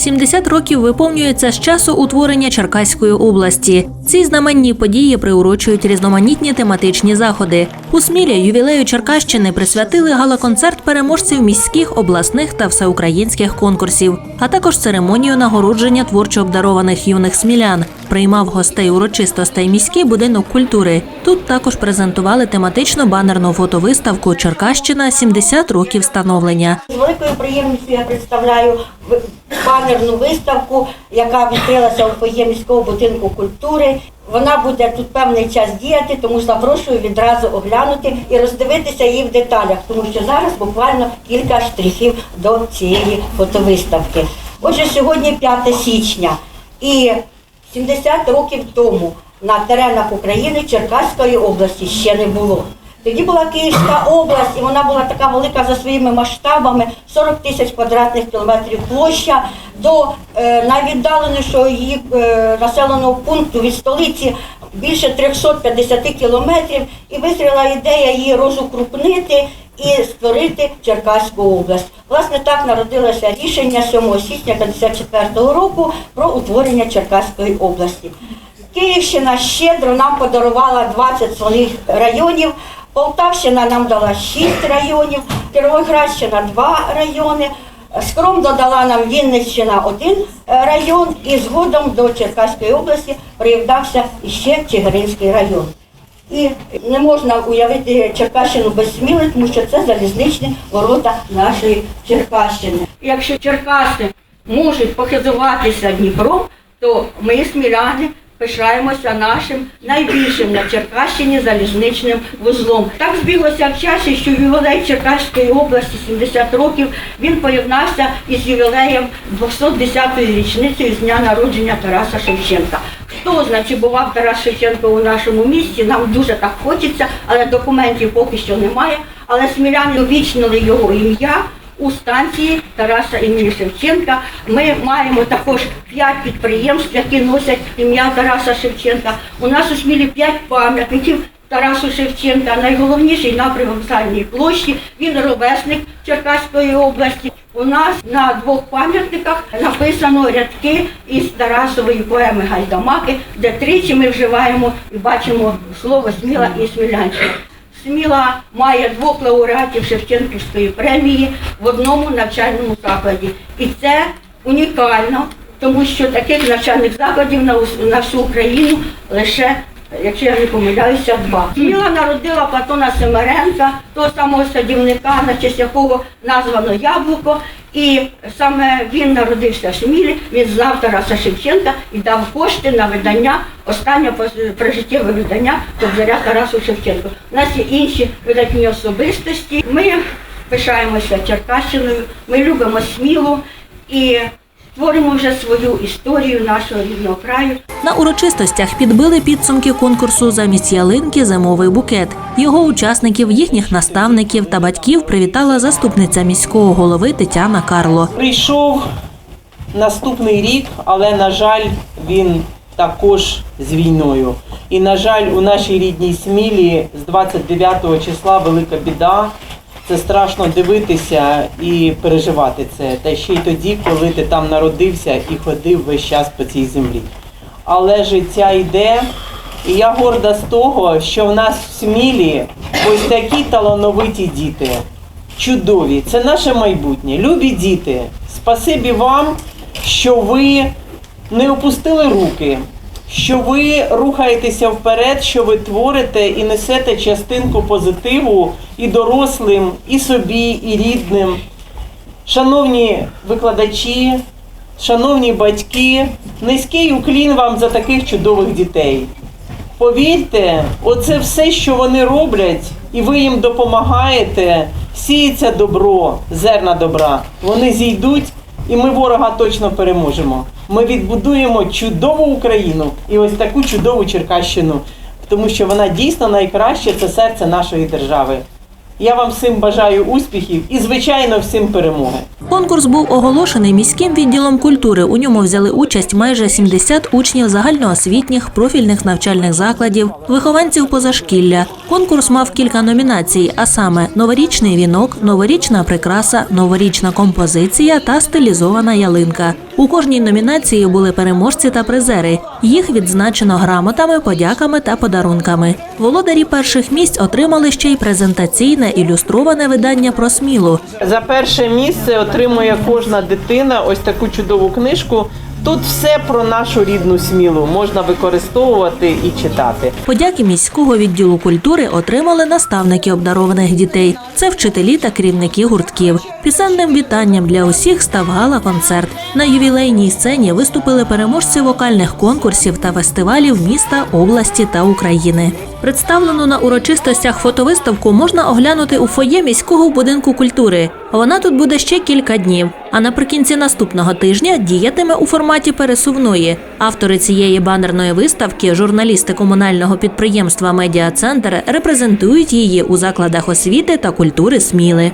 70 років виповнюється з часу утворення Черкаської області. Ці знаменні події приурочують різноманітні тематичні заходи. У Смілі ювілею Черкащини присвятили гала-концерт переможців міських, обласних та всеукраїнських конкурсів, а також церемонію нагородження творчо обдарованих юних смілян. Приймав гостей урочистостей міський будинок культури. Тут також презентували тематичну банерну фотовиставку Черкащина 70 років становлення. З великою приємністю я представляю банерну виставку, яка відкрилася у фоє міського будинку культури. Вона буде тут певний час діяти, тому запрошую відразу оглянути і роздивитися її в деталях, тому що зараз буквально кілька штрихів до цієї фотовиставки. Отже, сьогодні 5 січня і 70 років тому на теренах України Черкаської області ще не було. Тоді була Київська область, і вона була така велика за своїми масштабами, 40 тисяч квадратних кілометрів площа. До е, найвіддаленішого її е, населеного пункту від столиці більше 350 кілометрів, і визріла ідея її розукрупнити і створити Черкаську область. Власне, так народилося рішення 7 січня 54 року про утворення Черкаської області. Київщина щедро нам подарувала 20 своїх районів. Полтавщина нам дала 6 районів, Кіровоградщина 2 райони. Скром додала нам Вінниччина один е, район, і згодом до Черкаської області приєднався іще Чигиринський район. І не можна уявити Черкащину без Сміли, тому що це залізничні ворота нашої Черкащини. Якщо Черкаси можуть похизуватися Дніпром, то ми, сміляни, пишаємося нашим найбільшим на Черкащині залізничним вузлом. Так збіглося в часі, що ювілей Черкаської області 70 років він поєднався із ювілеєм 210-ї річницею з дня народження Тараса Шевченка. Хто знає, чи бував Тарас Шевченко у нашому місті, нам дуже так хочеться, але документів поки що немає. Але сміляни увічнили його ім'я у станції Тараса імені Шевченка. Ми маємо також п'ять підприємств, які носять ім'я Тараса Шевченка. У нас у Смілі п'ять пам'ятників. Тарасу Шевченка, найголовніший на привокзальній площі. Він ровесник Черкаської області. У нас на двох пам'ятниках написано рядки із Тарасової поеми Гайдамаки, де тричі ми вживаємо і бачимо слово Сміла і Смілянщина. Сміла має двох лауреатів Шевченківської премії в одному навчальному закладі. І це унікально, тому що таких навчальних закладів на всю Україну лише, якщо я не помиляюся, два. Сміла народила Платона Семеренка, того самого садівника, на честь якого названо Яблуко. І саме він народився в Смілі, він знав Тараса Шевченка і дав кошти на видання, останнє прижиттєве видання Кобзаря Тарасу Шевченку. У нас є інші видатні особистості. Ми пишаємося Черкащиною, ми любимо смілу і творимо вже свою історію нашого рідного краю. На урочистостях підбили підсумки конкурсу замість ялинки зимовий букет. Його учасників, їхніх наставників та батьків привітала заступниця міського голови Тетяна Карло. Прийшов наступний рік, але на жаль, він також з війною. І на жаль, у нашій рідній Смілі з 29 числа велика біда. Це страшно дивитися і переживати це. Та ще й тоді, коли ти там народився і ходив весь час по цій землі. Але життя йде, і я горда з того, що в нас в Смілі ось такі талановиті діти чудові. Це наше майбутнє. Любі діти, спасибі вам, що ви не опустили руки, що ви рухаєтеся вперед, що ви творите і несете частинку позитиву і дорослим, і собі, і рідним. Шановні викладачі, шановні батьки, низький уклін вам за таких чудових дітей. Повірте, оце все, що вони роблять, і ви їм допомагаєте, сіється добро, зерна добра. Вони зійдуть, і ми ворога точно переможемо. Ми відбудуємо чудову Україну і ось таку чудову Черкащину, тому що вона дійсно найкраще це серце нашої держави. Я вам всім бажаю успіхів і, звичайно, всім перемоги. Конкурс був оголошений міським відділом культури. У ньому взяли участь майже 70 учнів загальноосвітніх профільних навчальних закладів, вихованців позашкілля. Конкурс мав кілька номінацій, а саме новорічний вінок, новорічна прикраса, новорічна композиція та стилізована ялинка. У кожній номінації були переможці та призери. Їх відзначено грамотами, подяками та подарунками. Володарі перших місць отримали ще й презентаційне ілюстроване видання про смілу. За перше місце отримує кожна дитина ось таку чудову книжку. Тут все про нашу рідну смілу можна використовувати і читати. Подяки міського відділу культури отримали наставники обдарованих дітей. Це вчителі та керівники гуртків. Пісенним вітанням для усіх став гала-концерт. На ювілейній сцені виступили переможці вокальних конкурсів та фестивалів міста, області та України. Представлену на урочистостях фотовиставку можна оглянути у фоє міського будинку культури. Вона тут буде ще кілька днів. А наприкінці наступного тижня діятиме у форматі пересувної. Автори цієї банерної виставки, журналісти комунального підприємства Медіа Центр, репрезентують її у закладах освіти та культури Сміли.